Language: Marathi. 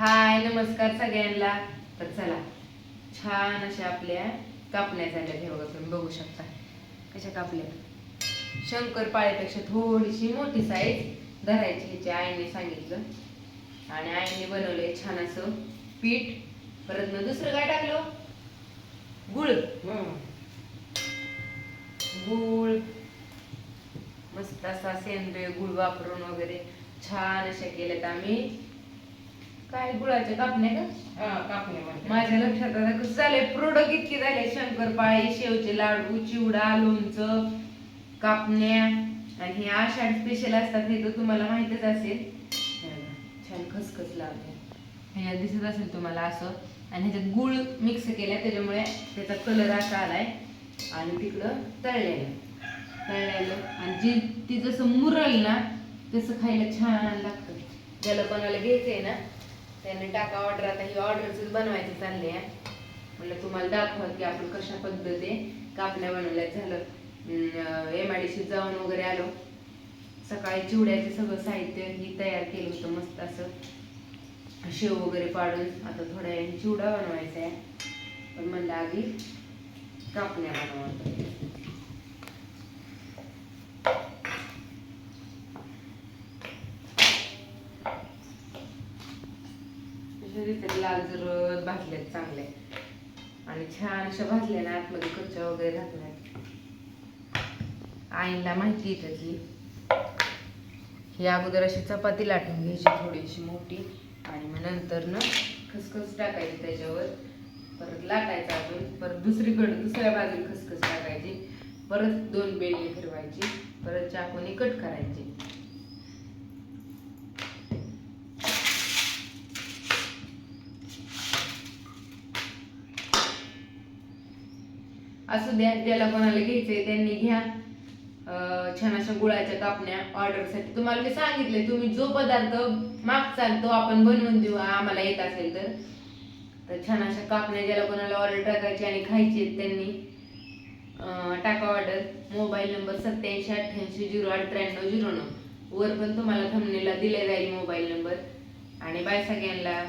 हाय नमस्कार सगळ्यांना. तर चला छान अशा आपल्या कापण्या झाल्या. हे बघा तुम्ही बघू शकता. कशा कापल्या? शंकर पाळेपेक्षा थोडीशी मोठी साईज धरायची ह्याची आईने सांगितलं. आणि आईने बनवलंय छान असं पीठ. परत न दुसरं काय टाकलं? गुळ. गुळ. मस्त असा सेंद्रिय गुळ वापरून वगैरे छान अशा केल्यात आम्ही. काय गुळाच्या कापण्या का? माझ्या लक्षात आता कसं झालंय प्रोडक्ट इतके झाले शंकरपाळी शेवचे लाडू चिवडा लोणचं कापण्या. आणि हे आषाढ स्पेशल असतात हे तर तुम्हाला माहितच असेल. हे छान खसखस लावते ह्याच्यात दिसत असेल तुम्हाला असं. आणि ह्याच्यात गुळ मिक्स केलाय त्याच्यामुळे त्याचा कलर असा आलाय. आणि तिकडं तळलेलं. तळलेलं. आणि जी ती जसं मुरल ना तसं खायला छान लागतं. ज्याला कोणाला घ्यायचंय ना त्याने टाका ऑर्डर आता ही ऑर्डरच बनवायचं आहे. म्हणलं तुम्हाला दाखवा की आपण कशा पद्धती कापण्या बनवल्या झालं. एम आय डी जाऊन वगैरे आलो. सकाळी चिवड्याचे सगळं साहित्य ही तयार केलं होतं मस्त असं. शेव वगैरे पाडून. आता थोड्या वेळ चिवडा बनवायचा आहे. पण म्हणलं आधी कापण्या बनवा. तरी लाल जरत भाजल्यात चांगले. आणि छान अशा भाजल्या ना आतमध्ये कच्च्या वगैरे घातल्यात. आईला माहिती आहे त्याची. ही अगोदर अशी चपाती लाटून घ्यायची थोडीशी मोठी. आणि मग नंतर ना खसखस टाकायची त्याच्यावर. परत लाटायचं अजून. परत दुसरीकडे दुसऱ्या बाजूला खसखस टाकायची. परत दोन बेली फिरवायची. परत चाकूने कट करायची. असू द्या ज्याला कोणाला घ्यायचंय त्यांनी घ्या. छान अशा गुळाच्या कापण्या ऑर्डरसाठी. तुम्हाला मी सांगितले तुम्ही जो पदार्थ मागचाल तो आपण बनवून देऊ आम्हाला येत असेल तर. तर छान अशा कापण्या ज्याला कोणाला ऑर्डर टाकायची आणि खायची आहेत त्यांनी टाका ऑर्डर मोबाईल नंबर सत्याऐंशी अठ्ठ्याऐंशी झिरो आठ त्र्याण्णव झिरो नऊ. वर पण तुम्हाला थंबनेला दिले जाईल मोबाईल नंबर आणि बाय सगळ्यांना.